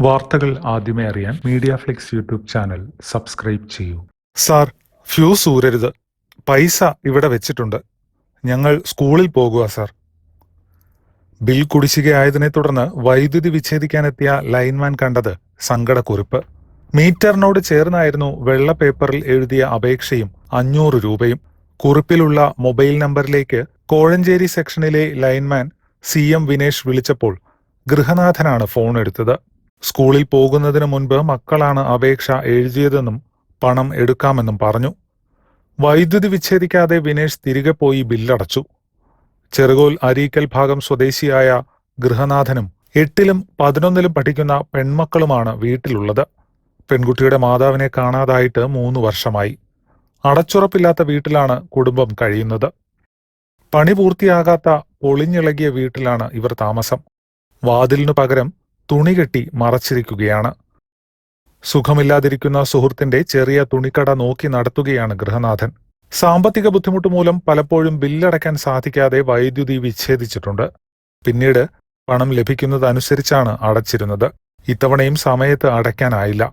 വാർത്തകൾ ആദ്യമേ അറിയാൻ Media Flix YouTube channel subscribe ചെയ്യൂ. സാർ ഫ്യൂസ് ഊരരുത്. പൈസ ഇവിടെ വെച്ചിട്ടുണ്ട്. ഞങ്ങൾ സ്കൂളിൽ പോകുക സാർ. ബിൽ കുടിശ്ശികയായതിനെ തുടർന്ന് വൈദ്യുതി വിച്ഛേദിക്കാനെത്തിയ ലൈൻമാൻ കണ്ടത് സങ്കടക്കുറിപ്പ്. മീറ്ററിനോട് ചേർന്നായിരുന്നു വെള്ള പേപ്പറിൽ എഴുതിയ അപേക്ഷയും അഞ്ഞൂറ് രൂപയും. കുറിപ്പിലുള്ള മൊബൈൽ നമ്പറിലേക്ക് കോഴഞ്ചേരി സെക്ഷനിലെ ലൈൻമാൻ സി എം വിനേഷ് വിളിച്ചപ്പോൾ ഗൃഹനാഥനാണ് ഫോൺ എടുത്തത്. സ്കൂളിൽ പോകുന്നതിന് മുൻപ് മക്കളാണ് അപേക്ഷ എഴുതിയതെന്നും പണം എടുക്കാമെന്നും പറഞ്ഞു. വൈദ്യുതി വിച്ഛേദിക്കാതെ വിനേഷ് തിരികെ പോയി ബില്ലടച്ചു. ചെറുകോൽ അരീക്കൽ ഭാഗം സ്വദേശിയായ ഗൃഹനാഥനും എട്ടിലും പതിനൊന്നിലും പഠിക്കുന്ന പെൺമക്കളുമാണ് വീട്ടിലുള്ളത്. പെൺകുട്ടിയുടെ മാതാവിനെ കാണാതായിട്ട് മൂന്ന് വർഷമായി. അടച്ചുറപ്പില്ലാത്ത വീട്ടിലാണ് കുടുംബം കഴിയുന്നത്. പണി പൂർത്തിയാകാത്ത പൊളിഞ്ഞിളകിയ വീട്ടിലാണ് ഇവർ താമസം. വാതിലിനു പകരം തുണി കെട്ടി മറച്ചിരിക്കുകയാണ്. സുഖമില്ലാതിരിക്കുന്ന സുഹൃത്തിന്റെ ചെറിയ തുണിക്കട നോക്കി നടത്തുകയാണ് ഗൃഹനാഥൻ. സാമ്പത്തിക ബുദ്ധിമുട്ട് മൂലം പലപ്പോഴും ബില്ലടയ്ക്കാൻ സാധിക്കാതെ വൈദ്യുതി വിച്ഛേദിച്ചിട്ടുണ്ട്. പിന്നീട് പണം ലഭിക്കുന്നതനുസരിച്ചാണ് അടച്ചിരുന്നത്. ഇത്തവണയും സമയത്ത് അടയ്ക്കാനായില്ല.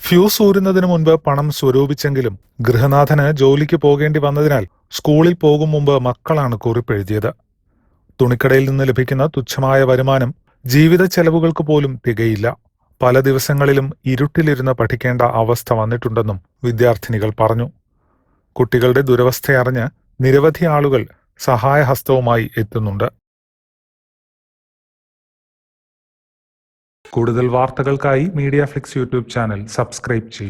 ഫ്യൂസ് ഊരുന്നതിനു മുൻപ് പണം സ്വരൂപിച്ചെങ്കിലും ഗൃഹനാഥന് ജോലിക്ക് പോകേണ്ടി വന്നതിനാൽ സ്കൂളിൽ പോകും മുമ്പ് മക്കളാണ് കുറിപ്പെഴുതിയത്. തുണിക്കടയിൽ നിന്ന് ലഭിക്കുന്ന തുച്ഛമായ വരുമാനം ജീവിത ചെലവുകൾക്ക് പോലും തികയില്ല. പല ദിവസങ്ങളിലും ഇരുട്ടിലിരുന്ന് പഠിക്കേണ്ട അവസ്ഥ വന്നിട്ടുണ്ടെന്നും വിദ്യാർത്ഥിനികൾ പറഞ്ഞു. കുട്ടികളുടെ ദുരവസ്ഥയറിഞ്ഞ് നിരവധി ആളുകൾ സഹായഹസ്തവുമായി എത്തുന്നുണ്ട്. കൂടുതൽ വാർത്തകൾക്കായി Media Flix YouTube channel subscribe ചെയ്യൂ